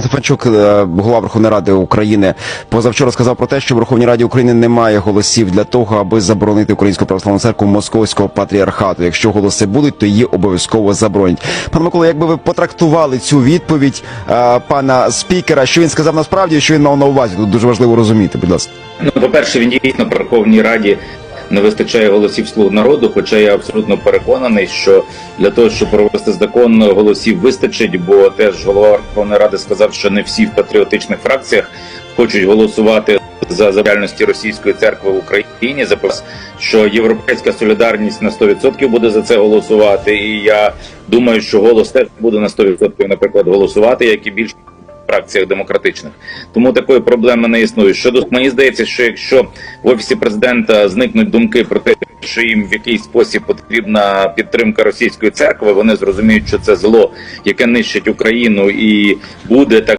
Стефанчук, е, голова Верховної Ради України, позавчора сказав про те, що в Верховній Раді України немає голосів для того, аби заборонити Українську православну церкву Московського патріархату. Якщо голоси будуть, то її обов'язково заборонять. Пане Микола, якби ви потрактували цю відповідь е, пана спікера, що він сказав насправді, що він мав на увазі? Тут дуже важливо розуміти. Будь ласка. Ну, по-перше, він дійсно в Верховній Раді не вистачає голосів слуг народу. Хоча я абсолютно переконаний, що для того, щоб провести закон, голосів вистачить, бо теж голова Верховної Ради сказав, що не всі в патріотичних фракціях хочуть голосувати за забяльності російської церкви в Україні. За що європейська солідарність на 100% буде за це голосувати. І я думаю, що голос теж буде на 100%, наприклад, голосувати, як і більше фракціях демократичних. Тому такої проблеми не існує. Щодо мені здається, що якщо в офісі президента зникнуть думки про те, що їм в якийсь спосіб потрібна підтримка російської церкви, вони зрозуміють, що це зло, яке нищить Україну, і буде так